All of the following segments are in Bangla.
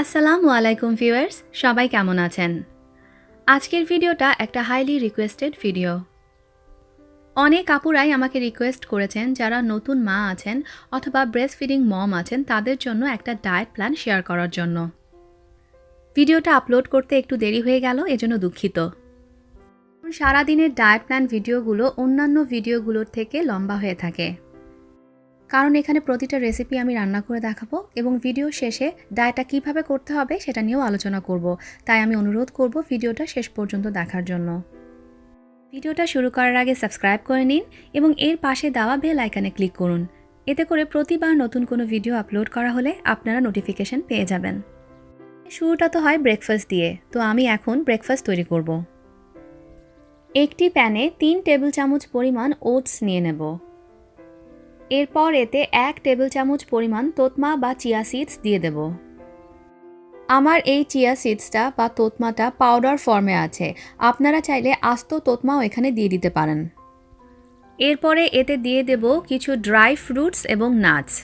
আসসালামু আলাইকুম ভিউয়ার্স, সবাই কেমন আছেন? আজকের ভিডিওটা একটা হাইলি রিকোয়েস্টেড ভিডিও অনেক আপুরাই আমাকে রিকোয়েস্ট করেছেন, যারা নতুন মা আছেন অথবা ব্রেস্ট ফিডিং মম আছেন, তাদের জন্য একটা ডায়েট প্ল্যান শেয়ার করার জন্য। ভিডিওটা আপলোড করতে একটু দেরি হয়ে গেল, এজন্য দুঃখিত। সারাদিনের ডায়েট প্ল্যান ভিডিওগুলো অন্যান্য ভিডিওগুলোর থেকে লম্বা হয়ে থাকে। কারণ এখানে প্রতিটা রেসিপি আমি রান্না করে দেখাবো এবং ভিডিও শেষে ডায়েটটা কীভাবে করতে হবে সেটা নিয়েও আলোচনা করব। তাই আমি অনুরোধ করব ভিডিওটা শেষ পর্যন্ত দেখার জন্য। ভিডিওটা শুরু করার আগে সাবস্ক্রাইব করে নিন এবং এর পাশে দেওয়া বেল আইকনে ক্লিক করুন। এতে করে প্রতিবার নতুন কোনো ভিডিও আপলোড করা হলে আপনারা নোটিফিকেশন পেয়ে যাবেন। শুরুটা তো হয় ব্রেকফাস্ট দিয়ে, তো আমি এখন ব্রেকফাস্ট তৈরি করব। একটি প্যানে তিন টেবিল চামচ পরিমাণ ওটস নিয়ে নেব। এরপর এতে এক টেবিল চামচ পরিমাণ তোতমা বা চিয়া সিডস দিয়ে দেব। আমার এই চিয়া সিডসটা বা তোতমাটা পাউডার ফর্মে আছে। আপনারা চাইলে আস্ত তোতমাও এখানে দিয়ে দিতে পারেন। এরপরে এতে দিয়ে দেব কিছু ড্রাই ফ্রুটস এবং নাটস।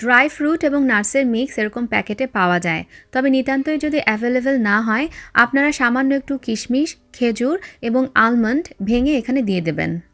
ড্রাই ফ্রুট এবং নাটসের মিক্স এরকম প্যাকেটে পাওয়া যায়। তবে নিতান্তই যদি অ্যাভেলেবেল না হয়, আপনারা সামান্য একটু কিশমিশ, খেজুর এবং আলমন্ড ভেঙে এখানে দিয়ে দেবেন।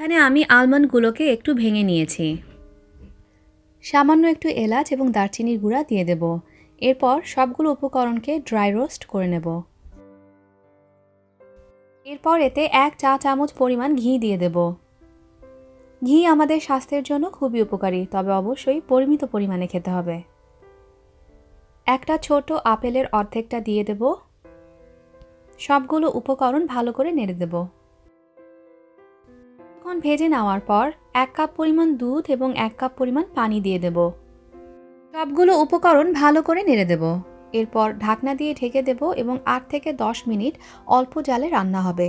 এখানে আমি আলমন্ডগুলোকে একটু ভেঙে নিয়েছি। সামান্য একটু এলাচ এবং দারচিনির গুঁড়া দিয়ে দেব। এরপর সবগুলো উপকরণকে ড্রাই রোস্ট করে নেব। এরপর এতে এক চা চামচ পরিমাণ ঘি দিয়ে দেব। ঘি আমাদের স্বাস্থ্যের জন্য খুবই উপকারী, তবে অবশ্যই পরিমিত পরিমাণে খেতে হবে। একটা ছোট আপেলের অর্ধেকটা দিয়ে দেব। সবগুলো উপকরণ ভালো করে নেড়ে দেবো। কিছুক্ষণ ভেজে নেওয়ার পর এক কাপ পরিমাণ দুধ এবং এক কাপ পরিমাণ পানি দিয়ে দেব। সবগুলো উপকরণ ভালো করে নেড়ে দেব। এরপর ঢাকনা দিয়ে ঢেকে দেব এবং আট থেকে দশ মিনিট অল্প জালে রান্না হবে।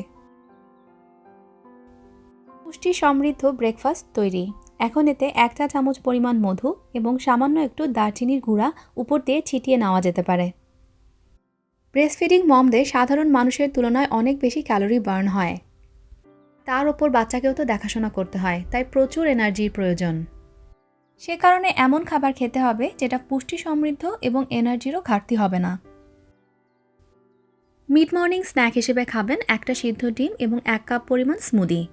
পুষ্টি সমৃদ্ধ ব্রেকফাস্ট তৈরি। এখন এতে এক চা চামচ পরিমাণ মধু এবং সামান্য একটু দারচিনির গুঁড়া উপর দিয়ে ছিটিয়ে নেওয়া যেতে পারে। ব্রেস্টফিডিং মমদের সাধারণ মানুষের তুলনায় অনেক বেশি ক্যালোরি বার্ন হয়। তার ওপর বাচ্চাকেও তো দেখাশোনা করতে হয় তাই প্রচুর এনার্জির প্রয়োজন। সে কারণে এমন খাবার খেতে হবে যেটা পুষ্টি সমৃদ্ধ এবং এনার্জিরও ঘাটতি হবে না। মিড মর্নিং স্ন্যাক হিসেবে খাবেন একটা সিদ্ধ ডিম এবং এক কাপ পরিমাণ স্মুদি।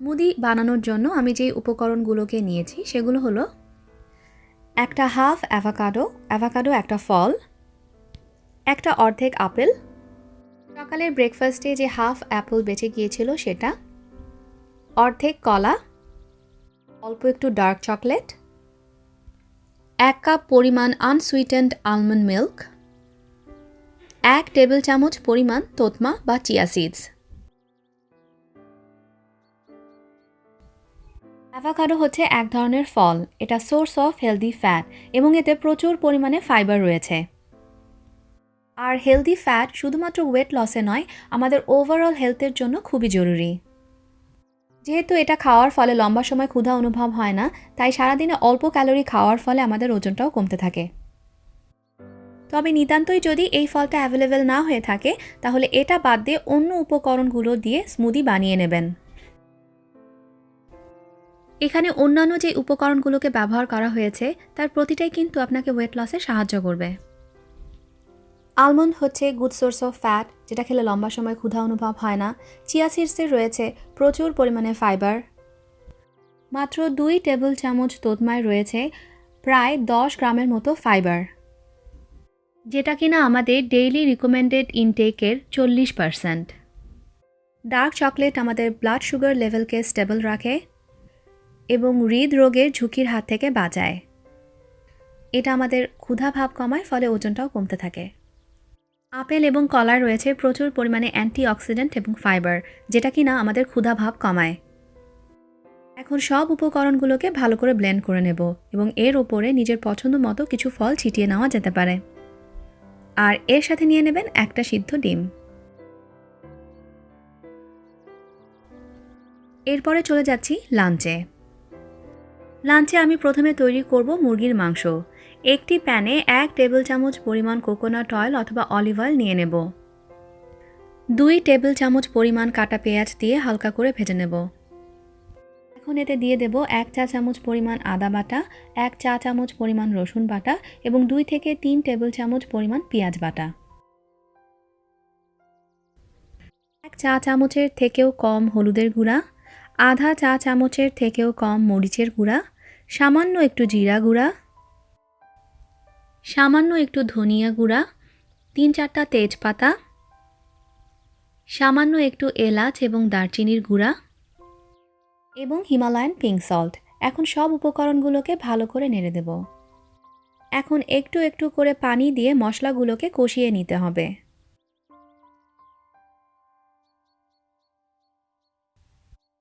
মুদি বানানোর জন্য আমি যেই উপকরণগুলোকে নিয়েছি সেগুলো হলো একটা হাফ অ্যাভাকাডো অ্যাভাকাডো একটা ফল একটা অর্ধেক আপেল সকালের ব্রেকফাস্টে যে হাফ অ্যাপল বেঁচে গিয়েছিল সেটা? অর্ধেক কলা, অল্প একটু ডার্ক চকলেট এক কাপ পরিমাণ আনসুইটেন্ড আলমন্ড মিল্ক এক টেবিল চামচ পরিমাণ তোতমা বা চিয়া সিডস অ্যাভাকাডো হচ্ছে এক ধরনের ফল, এটা সোর্স অফ হেলদি ফ্যাট এবং এতে প্রচুর পরিমাণে ফাইবার রয়েছে। আর হেলদি ফ্যাট শুধুমাত্র ওয়েট লসে নয়, আমাদের ওভারঅল হেলথের জন্য খুবই জরুরি। যেহেতু এটা খাওয়ার ফলে লম্বা সময় ক্ষুধা অনুভব হয় না, তাই সারাদিনে অল্প ক্যালোরি খাওয়ার ফলে আমাদের ওজনটাও কমতে থাকে। তবে নিতান্তই যদি এই ফলটা অ্যাভেলেবেল না হয়ে থাকে, তাহলে এটা বাদ দিয়ে অন্য উপকরণগুলো দিয়ে স্মুদি বানিয়ে নেবেন। এখানে অন্যান্য যে উপকরণগুলোকে ব্যবহার করা হয়েছে, তার প্রতিটাই কিন্তু আপনাকে ওয়েট লসে সাহায্য করবে। আলমন্ড হচ্ছে গুড সোর্স অফ ফ্যাট যেটা খেলে লম্বা সময় ক্ষুধা অনুভব হয় না। চিয়া সিডসের রয়েছে প্রচুর পরিমাণে ফাইবার মাত্র দুই টেবিল চামচ তোতমায় রয়েছে প্রায় দশ গ্রামের মতো ফাইবার যেটা কিনা আমাদের ডেইলি রিকমেন্ডেড ইনটেকের চল্লিশ পারসেন্ট ডার্ক চকলেট আমাদের ব্লাড সুগার লেভেলকে স্টেবল রাখে এবং হৃদরোগের ঝুঁকির হাত থেকে বাঁচায়। এটা আমাদের ক্ষুধা ভাব কমায়, ফলে ওজনটাও কমতে থাকে। আপেল এবং কলায় রয়েছে প্রচুর পরিমাণে অ্যান্টিঅক্সিডেন্ট এবং ফাইবার, যেটা কিনা আমাদের ক্ষুধা ভাব কমায়। এখন সব উপকরণগুলোকে ভালো করে ব্লেন্ড করে নেব এবং এর ওপরে নিজের পছন্দ মতো কিছু ফল ছিটিয়ে নেওয়া যেতে পারে। আর এর সাথে নিয়ে নেবেন একটা সিদ্ধ ডিম। এরপরে চলে যাচ্ছি লাঞ্চে। লাঞ্চে আমি প্রথমে তৈরি করব মুরগির মাংস। একটি প্যানে এক টেবিল চামচ পরিমাণ কোকোনাট অয়েল অথবা অলিভ অয়েল নিয়ে নেব। দুই টেবিল চামচ পরিমাণ কাটা পেঁয়াজ দিয়ে হালকা করে ভেজে নেব। এখন এতে দিয়ে দেব এক চা চামচ পরিমাণ আদা বাটা, এক চা চামচ পরিমাণ রসুন বাটা এবং দুই থেকে তিন টেবিল চামচ পরিমাণ পেঁয়াজ বাটা। এক চা চামচের থেকেও কম হলুদের গুঁড়া, আধা চা চামচের থেকেও কম মরিচের গুঁড়া, সামান্য একটু জিরা গুঁড়া সামান্য একটু ধনিয়া গুঁড়া, তিন চারটা তেজপাতা, সামান্য একটু এলাচ এবং দারচিনির গুঁড়া এবং হিমালয়ান পিঙ্ক সল্ট এখন সব উপকরণগুলোকে ভালো করে নেড়ে দেব। এখন একটু একটু করে পানি দিয়ে মশলাগুলোকে কষিয়ে নিতে হবে।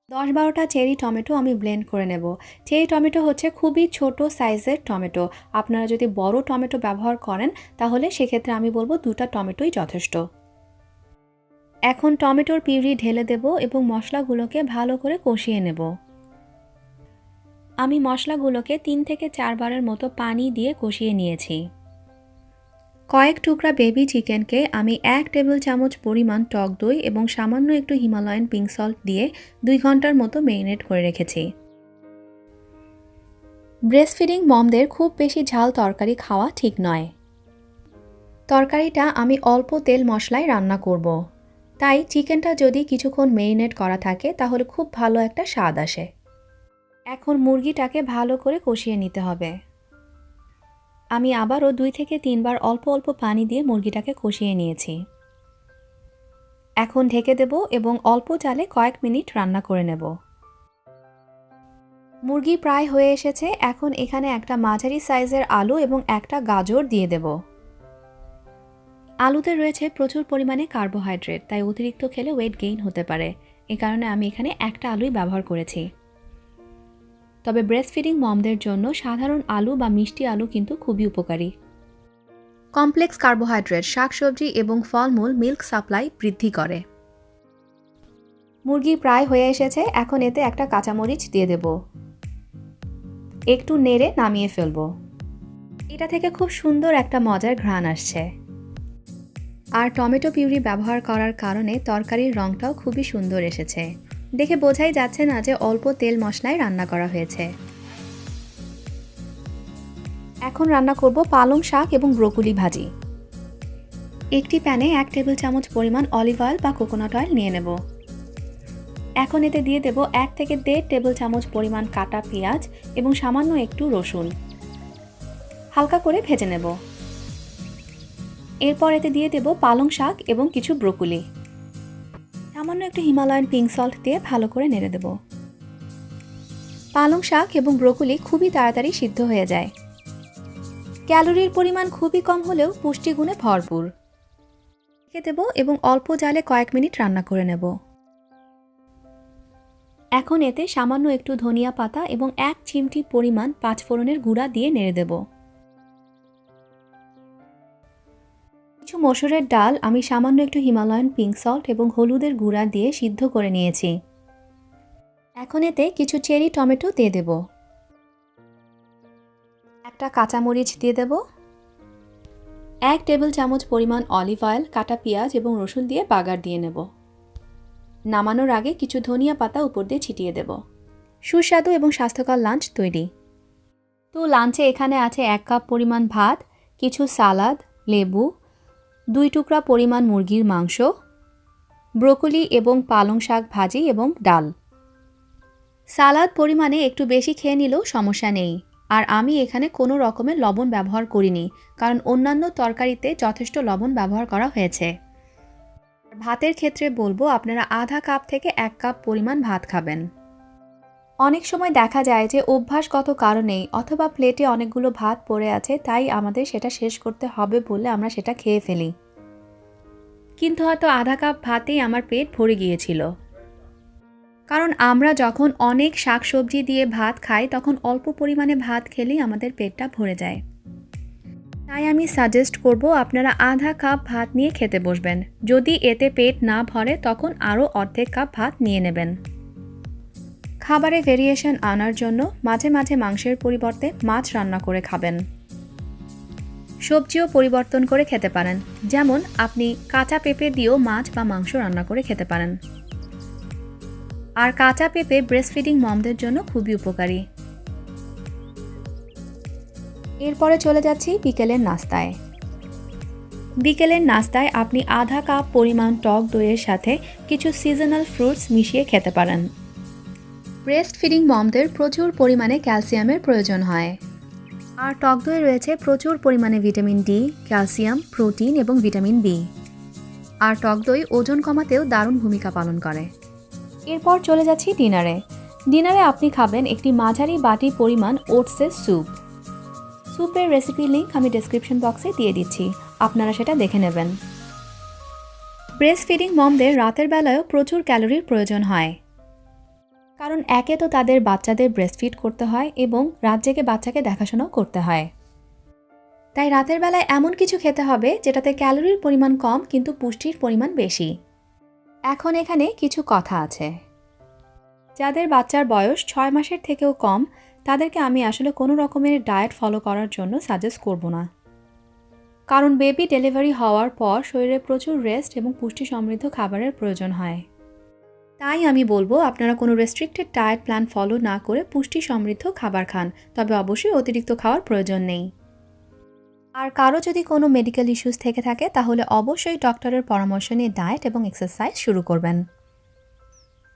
দশ বারোটা চেরি টমেটো আমি ব্লেন্ড করে নেব। চেরি টমেটো হচ্ছে খুবই ছোট সাইজের টমেটো। আপনারা যদি বড় টমেটো ব্যবহার করেন, তাহলে সেক্ষেত্রে আমি বলব দুটা টমেটোই যথেষ্ট। এখন টমেটোর পিউরি ঢেলে দেব এবং মশলাগুলোকে ভালো করে কষিয়ে নেব। আমি মশলাগুলোকে তিন থেকে চারবারের মতো পানি দিয়ে কষিয়ে নিয়েছি। কয়েক টুকরা বেবি চিকেনকে আমি এক টেবিল চামচ পরিমাণ টক দই এবং সামান্য একটু হিমালয়ান পিঙ্ক সল্ট দিয়ে দুই ঘণ্টার মতো মেরিনেট করে রেখেছি। ব্রেস্ট ফিডিং মমদের খুব বেশি ঝাল তরকারি খাওয়া ঠিক নয়। তরকারিটা আমি অল্প তেল মশলায় রান্না করব। তাই চিকেনটা যদি কিছুক্ষণ মেরিনেট করা থাকে তাহলে খুব ভালো একটা স্বাদ আসে। এখন মুরগিটাকে ভালো করে কষিয়ে নিতে হবে। আমি আবারও দুই থেকে তিনবার অল্প অল্প পানি দিয়ে মুরগিটাকে কষিয়ে নিয়েছি। এখন ঢেকে দেব এবং অল্প চালে কয়েক মিনিট রান্না করে নেব। মুরগি প্রায় হয়ে এসেছে, এখন এখানে একটা মাঝারি সাইজের আলু এবং একটা গাজর দিয়ে দেব। আলুতে রয়েছে প্রচুর পরিমাণে কার্বোহাইড্রেট, তাই অতিরিক্ত খেলে ওয়েট গেইন হতে পারে। এ কারণে আমি এখানে একটা আলুই ব্যবহার করেছি। তবে ব্রেস্ট ফিডিং মমদের জন্য সাধারণ আলু বা মিষ্টি আলু কিন্তু খুবই উপকারী। কমপ্লেক্স কার্বোহাইড্রেট শাকসবজি এবং ফলমূল মিল্ক সাপ্লাই বৃদ্ধি করে। মুরগি প্রায় হয়ে এসেছে এখন এতে একটা কাঁচামরিচ দিয়ে দেব। একটু নেড়ে নামিয়ে ফেলব। এটা থেকে খুব সুন্দর একটা মজার ঘ্রাণ আসছে। আর টমেটো পিউরি ব্যবহার করার কারণে তরকারির রঙটাও খুবই সুন্দর এসেছে। দেখে বোঝাই যাচ্ছে না যে অল্প তেল মশলায় রান্না করা হয়েছে। এখন রান্না করব পালং শাক এবং ব্রোকলি ভাজি। একটি প্যানে এক টেবিল চামচ পরিমাণ অলিভ অয়েল বা কোকোনাট অয়েল নিয়ে নেব। এখন এতে দিয়ে দেব এক থেকে দেড় টেবিল চামচ পরিমাণ কাটা পেঁয়াজ এবং সামান্য একটু রসুন। হালকা করে ভেজে নেব। এরপর এতে দিয়ে দেব পালং শাক এবং কিছু ব্রোকলি। সামান্য একটু হিমালয়ান পিঙ্ক সল্ট দিয়ে ভালো করে নেড়ে দেব। পালং শাক এবং ব্রোকলি খুবই তাড়াতাড়ি সিদ্ধ হয়ে যায়। ক্যালোরির পরিমাণ খুবই কম হলেও পুষ্টিগুণে ভরপুর। রেখে দেব এবং অল্প জালে কয়েক মিনিট রান্না করে নেব। এখন এতে সামান্য একটু ধনিয়া পাতা এবং এক চিমটি পরিমাণ পাঁচফোড়নের গুঁড়া দিয়ে নেড়ে দেব। কিছু মসুরের ডাল আমি সামান্য একটু হিমালয়ান পিঙ্ক সল্ট এবং হলুদের গুঁড়া দিয়ে সিদ্ধ করে নিয়েছি। এখন এতে কিছু চেরি টমেটো দিয়ে দেব। একটা কাঁচামরিচ দিয়ে দেব। এক টেবিল চামচ পরিমাণ অলিভ অয়েল, কাটা পেঁয়াজ এবং রসুন দিয়ে বাগার দিয়ে নেব। নামানোর আগে কিছু ধনিয়া পাতা উপর দিয়ে ছিটিয়ে দেব। সুস্বাদু এবং স্বাস্থ্যকর লাঞ্চ তৈরি। তো লাঞ্চে এখানে আছে এক কাপ পরিমাণ ভাত, কিছু সালাদ, লেবু দুই টুকরা পরিমাণ মুরগির মাংস, ব্রোকলি এবং পালং শাক ভাজি এবং ডাল। সালাদ পরিমাণে একটু বেশি খেয়ে নিলেও সমস্যা নেই। আর আমি এখানে কোনো রকমের লবণ ব্যবহার করিনি, কারণ অন্যান্য তরকারিতে যথেষ্ট লবণ ব্যবহার করা হয়েছে। ভাতের ক্ষেত্রে বলব, আপনারা আধা কাপ থেকে এক কাপ পরিমাণ ভাত খাবেন। অনেক সময় দেখা যায় যে অভ্যাসগত কারণেই অথবা প্লেটে অনেকগুলো ভাত পড়ে আছে, তাই আমাদের সেটা শেষ করতে হবে বলে আমরা সেটা খেয়ে ফেলি। কিন্তু হয়তো আধা কাপ ভাতেই আমার পেট ভরে গিয়েছিল। কারণ আমরা যখন অনেক শাকসবজি দিয়ে ভাত খাই, তখন অল্প পরিমাণে ভাত খেলেই আমাদের পেটটা ভরে যায়। তাই আমি সাজেস্ট করব আপনারা আধা কাপ ভাত নিয়ে খেতে বসবেন। যদি এতে পেট না ভরে, তখন আরও অর্ধেক কাপ ভাত নিয়ে নেবেন। খাবারে ভেরিয়েশন আনার জন্য মাঝে মাঝে মাংসের পরিবর্তে মাছ রান্না করে খাবেন। সবজিও পরিবর্তন করে খেতে পারেন। যেমন, আপনি কাঁচা পেঁপে দিয়েও মাছ বা মাংস রান্না করে খেতে পারেন। আর কাঁচা পেঁপে ব্রেস্ট ফিডিং মমদের জন্য খুবই উপকারী। এরপরে চলে যাচ্ছি বিকেলের নাস্তায়। বিকেলের নাস্তায় আপনি আধা কাপ পরিমাণ টক দইয়ের সাথে কিছু সিজনাল ফ্রুটস মিশিয়ে খেতে পারেন। ব্রেস্ট ফিডিং মমদের প্রচুর পরিমাণে ক্যালসিয়ামের প্রয়োজন হয়। আর টক দইয়ে রয়েছে প্রচুর পরিমাণে ভিটামিন ডি, ক্যালসিয়াম, প্রোটিন এবং ভিটামিন বি। আর টক দই ওজন কমাতেও দারুণ ভূমিকা পালন করে। এরপর চলে যাচ্ছি ডিনারে। ডিনারে আপনি খাবেন একটি মাঝারি বাটি পরিমাণ ওটসের স্যুপ। স্যুপের রেসিপি লিঙ্ক আমি ডেসক্রিপশন বক্সে দিয়ে দিচ্ছি। আপনারা সেটা দেখে নেবেন। ব্রেস্ট ফিডিং মমদের রাতের বেলায়ও প্রচুর ক্যালোরির প্রয়োজন হয়। কারণ একে তো তাদের বাচ্চাদের ব্রেস্ট ফিড করতে হয় এবং রাত জেগে বাচ্চাকে দেখাশোনাও করতে হয়। তাই রাতের বেলায় এমন কিছু খেতে হবে যেটাতে ক্যালোরির পরিমাণ কম কিন্তু পুষ্টির পরিমাণ বেশি। এখন এখানে কিছু কথা আছে। যাদের বাচ্চার বয়স ছয় মাসের থেকেও কম, তাদেরকে আমি আসলে কোনো রকমের ডায়েট ফলো করার জন্য সাজেস্ট করব না। কারণ বেবি ডেলিভারি হওয়ার পর শরীরে প্রচুর রেস্ট এবং পুষ্টি সমৃদ্ধ খাবারের প্রয়োজন হয়। তাই আমি বলব, আপনারা কোনো রেস্ট্রিক্টেড ডায়েট প্ল্যান ফলো না করে পুষ্টি সমৃদ্ধ খাবার খান। তবে অবশ্যই অতিরিক্ত খাওয়ার প্রয়োজন নেই। আর কারও যদি কোনো মেডিকেল ইস্যুস থেকে থাকে, তাহলে অবশ্যই ডক্টরের পরামর্শ নিয়ে ডায়েট এবং এক্সারসাইজ শুরু করবেন।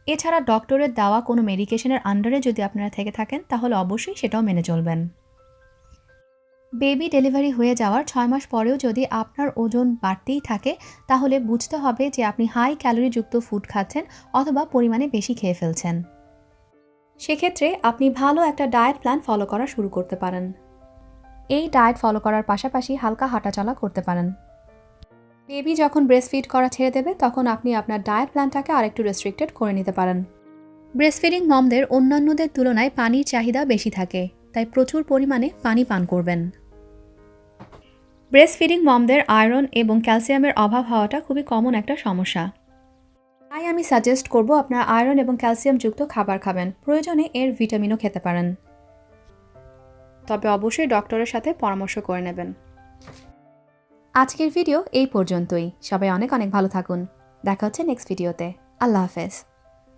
এছাড়া ডক্টরের দেওয়া কোনো মেডিকেশনের আন্ডারে যদি আপনারা থেকে থাকেন, তাহলে অবশ্যই সেটাও মেনে চলবেন। বেবি ডেলিভারি হয়ে যাওয়ার ছয় মাস পরেও যদি আপনার ওজন বাড়তেই থাকে, তাহলে বুঝতে হবে যে আপনি হাই ক্যালোরিযুক্ত ফুড খাচ্ছেন অথবা পরিমাণে বেশি খেয়ে ফেলছেন। সেক্ষেত্রে আপনি ভালো একটা ডায়েট প্ল্যান ফলো করা শুরু করতে পারেন। এই ডায়েট ফলো করার পাশাপাশি হালকা হাঁটাচলা করতে পারেন। বেবি যখন ব্রেস্ট ফিড করা ছেড়ে দেবে, তখন আপনি আপনার ডায়েট প্ল্যানটাকে আরেকটু রেস্ট্রিক্টেড করে নিতে পারেন। ব্রেস্ট ফিডিং মমদের অন্যান্যদের তুলনায় পানির চাহিদা বেশি থাকে। তাই প্রচুর পরিমাণে পানি পান করবেন। ব্রেস্ট ফিডিং মমদের আয়রন এবং ক্যালসিয়ামের অভাব হওয়াটা খুবই কমন একটা সমস্যা। তাই আমি সাজেস্ট করব আপনার আয়রন এবং ক্যালসিয়ামযুক্ত খাবার খাবেন। প্রয়োজনে এর ভিটামিনও খেতে পারেন। তবে অবশ্যই ডক্টরের সাথে পরামর্শ করে নেবেন। আজকের ভিডিও এই পর্যন্তই। সবাই অনেক অনেক ভালো থাকুন। দেখা হচ্ছে নেক্সট ভিডিওতে আল্লাহ হাফেজ।